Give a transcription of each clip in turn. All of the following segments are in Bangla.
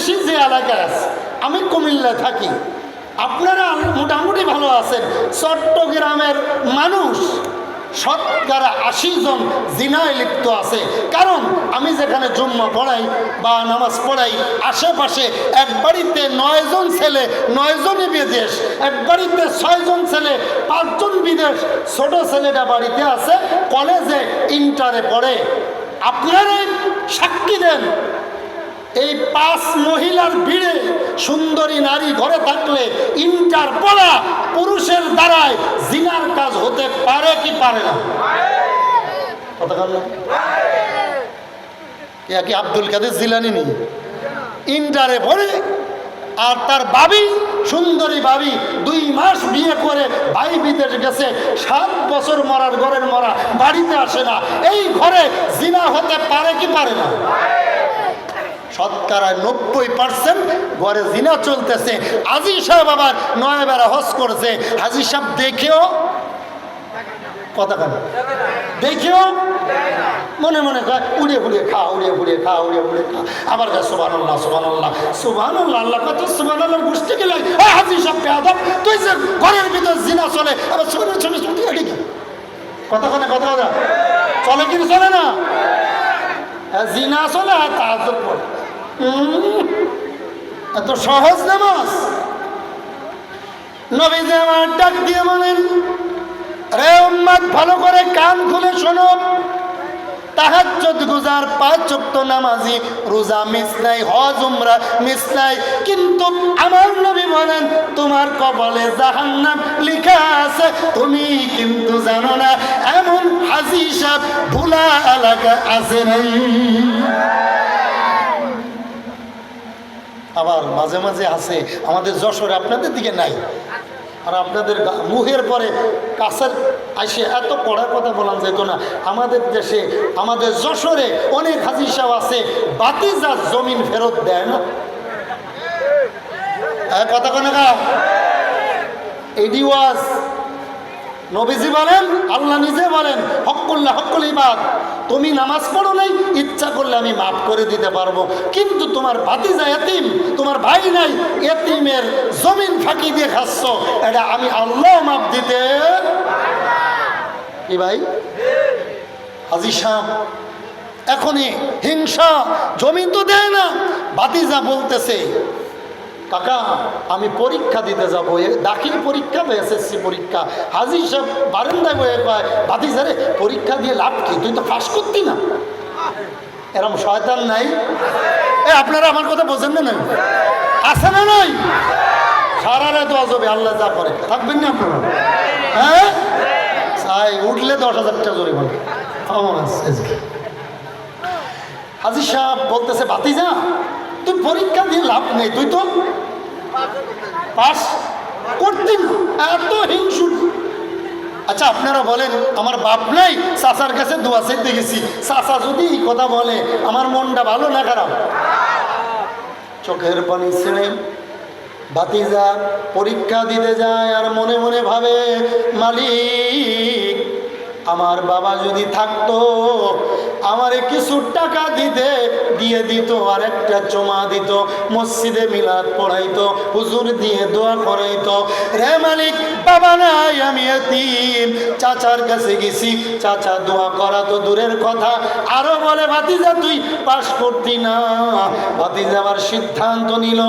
প্রতিবেশী যে এলাকায় আছে, আমি কুমিল্লায় থাকি। আপনারা মোটামুটি ভালো আছেন। চট্টগ্রামের মানুষ, শতকরা আশি জন জিনায় লিপ্ত আছে। কারণ আমি যেখানে জুম্মা পড়াই বা নামাজ পড়াই, আশেপাশে এক বাড়িতে নয়জন ছেলে নয়জনই বিদেশ। এক বাড়িতে ছয়জন ছেলে পাঁচজন বিদেশ। ছোট ছেলেটা বাড়িতে আছে, কলেজে, ইন্টারে পড়ে। আপনারাই সাক্ষী পাঁচ মহিলার ভিড়ে সুন্দরী নারী ঘরে থাকলে ইন্টার পড়া পুরুষের দ্বারায় জিনার কাজ হতে পারে কি পারে না? কি আব্দুল কাদের জিলানি নি? ইন্টারে পড়ে আর তার বাবি, সুন্দরী বাবি দুই মাস বিয়ে করে ভাই বিদেশ গেছে, সাত বছর মরার ঘরের মরা, বাড়িতে আসে না। এই ঘরে জিনা হতে পারে কি পারে না? শতকরা নব্বই পার্সেন্ট ঘরে জিনা চলতেছে। আজি সাহেব আবার নয় বেড়া হস করেছে। হাজি সাহেব দেখেও কথা কেন দেখেও মনে মনে কয় উড়িয়ে ফুড়িয়ে খা উড়িয়ে ফুড়িয়ে খা উড়িয়ে ফুড়িয়ে খা। আবার কয় সুবান আল্লাহ সুবান আল্লাহ সুবান কত সুবান আল্লাহর গোষ্ঠী গেলে হাজি সাহেব পেয়াদব তুই যে ঘরের ভিতর জিনা চলে আবার ছোট ছোট ছোট এটি কি কথা কথা কথা কথা চলে কিন্তু চলে না? হ্যাঁ, জিনা চলে আর তাহাজুদ পড়ে। এত সহজ নামাজ নবীজি আমার ডাক দিয়ে বলেন, রে উম্মাদ, ভালো করে কান খুলে শোনো। নাই নাই। কিন্তু আমার নবী তোমার কপালে জাহান্নাম লেখা আছে, তুমি কিন্তু জানো না। এমন হাজি সাহেব ভুলা এলাকা আছে নাই। আবার মাঝে মাঝে আছে। আমাদের যশোরে আপনাদের দিকে নাই। আর আপনাদের মুহের পরে কাছের আসে এত কড়া কথা বলা যেত না। আমাদের দেশে, আমাদের যশোরে অনেক হাজি সাহেব আছে বাতি যা জমিন ফেরত দেয় না। কথা কোনো গা এডি ওয়াজ, নবীজি বলেন, আল্লাহ নিজে বলেন হকুল্লাহ হকুল ইবাদ তুমি নামাজ পড়ো নাই, ইচ্ছা করলে আমি মাফ করে দিতে পারব। কিন্তু তোমার ভাতিজা এতিম, তোমার ভাই নাই, এতিমের জমিন ফাঁকি দিয়ে খাচ্ছ। এটা আমি আল্লাহ মাফ দিতে কি ভাই? হাজি সাহ এখনই হিংসা, জমিন তো দেয় না। ভাতিজা বলতেছে কাকা, আমি পরীক্ষা দিতে যাব। দাখিল পরীক্ষা বা এসএসসি পরীক্ষা। হাজি সাহেব বারান্দায় বয়ে কয় ভাতিজারে পরীক্ষা দিয়ে লাভ কি? তুই তো পাস করতি না। এরম শয়তান নাই? এ, আপনারা আমার কথা বোঝেন না নাই? আছে না নাই? সারা রাত অজবে, আল্লাহ যা করে। থাকবেন না আপনারা? হ্যাঁ? চাই উঠলে দশ হাজার টাকা বলে হাজি সাহেব বলতেছে, বাতি ভাতিজা তুই পরীক্ষা দিয়ে লাভ নেই। তুই তো পাস? করতি না। এত হিংসু আচ্ছা আপনারা বলেন, আমার বাপ নাই, চাচার কাছে দোয়া চাইতে গেছি। চাচা যদি এই কথা বলে, আমার মনটা ভালো না খারাপ? চোখের পানি ছেড়ে ভাতিজা পরীক্ষা দিতে যায় আর মনে মনে ভাবে, মালিক, আমার বাবা যদি থাকতো আমারে কিছু টাকা দিতে, দিয়ে দিত, আর একটা জমা দিত, মসজিদে মিলাদ পড়াইতো, হুজুর দিয়ে দোয়া করাইতো। রে মালিক, বাবা নাই, আমি এতিম, চাচার কাছে গেছি, চাচা দোয়া করা তো দূরের কথা। আরও বলে, ভাতিজা, তুই পাশ করতি না। ভাতিজা আবার সিদ্ধান্ত নিল,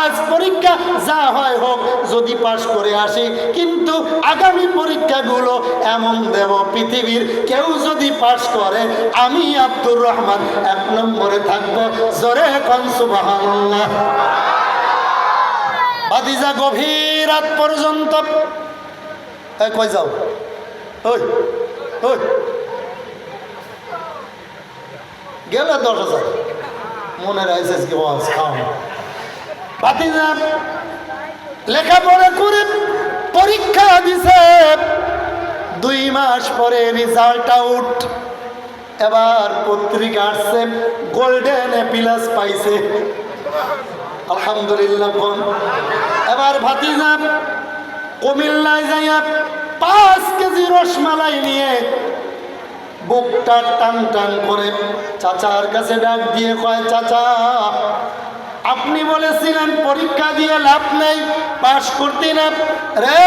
আজ পরীক্ষা যা হয় হোক, যদি পাশ করে আসি, কিন্তু আগামী পরীক্ষাগুলো এমন দেব, পৃথিবীর কেউ যদি পাশ করে, আমি আব্দুর রহমান, এক নম্বরে থাকব, জোরে কনসুবাহ ভাতিজা গভীর রাত পর্যন্ত। কই যাও? ওই ওই। গেল দশ হাজার। মনে ভাতিজা লেখাপড়া করে পরীক্ষা দিছে। দুই মাস পরে রেজাল্ট আউট এবার পত্রিকা আসছে গোল্ডেন প্লাস পাইছে আলহামদুলিল্লাহ, বোন। এবার ভাতিজা, কুমিল্লায় যাইয়া পাঁচ কেজি রসমালাই নিয়ে বুকটা টান টান করে চাচার কাছে ডাক দিয়ে কয়, চাচা, আপনি বলেছিলেন পরীক্ষা দিয়ে লাভ নেই, পাশ করতে না রে